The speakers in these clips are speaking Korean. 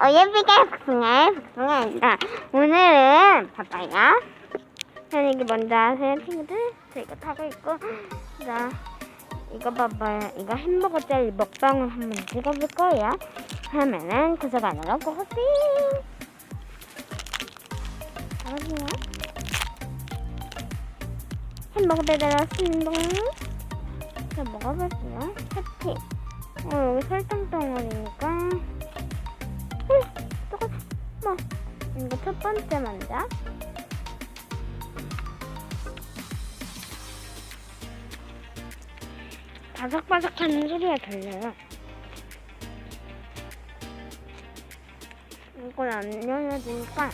어, 예쁘게 복숭아, 복숭아 아니라 오늘은. 저는 이게 뭔지 아세요, 친구들? 저 이거 타고 있고, 자, 이거 봐봐요. 이거 햄버거 젤리 먹방을 한번 찍어볼 거예요. 그러면은 구독 안 하고 고고싱! 잘하세요. 햄버거 배달 왔습니다. 자, 먹어볼게요. 패티. 어, 여기 설탕 덩어리니까. 이거 첫 번째 먼저. 바삭바삭 하는 소리가 들려요. 이걸 안 열어주니까.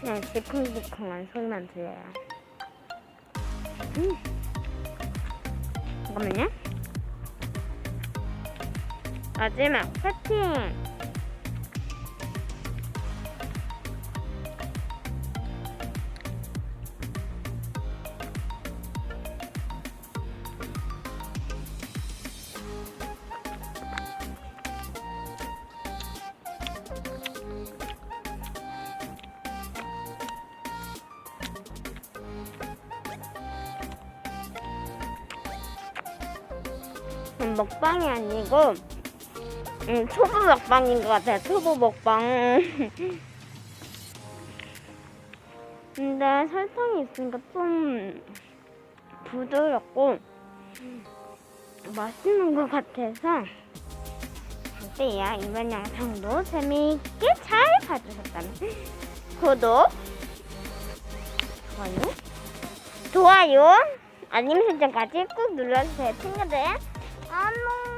그냥 시큼시큼한 소리만 들려요. 음. 잠깐만요. 마지막. 음, 먹방이 아니고 음, 초보 먹방인 것 같아요. 초보 먹방. 근데 설탕이 있으니까 좀 부드럽고 맛있는 것 같아서 어때요? 이번 영상도 재미있게 잘 봐주셨다면 구독, 좋아요, 좋아요, 알림 설정까지 꾹 눌러주세요, 친구들. 안녕.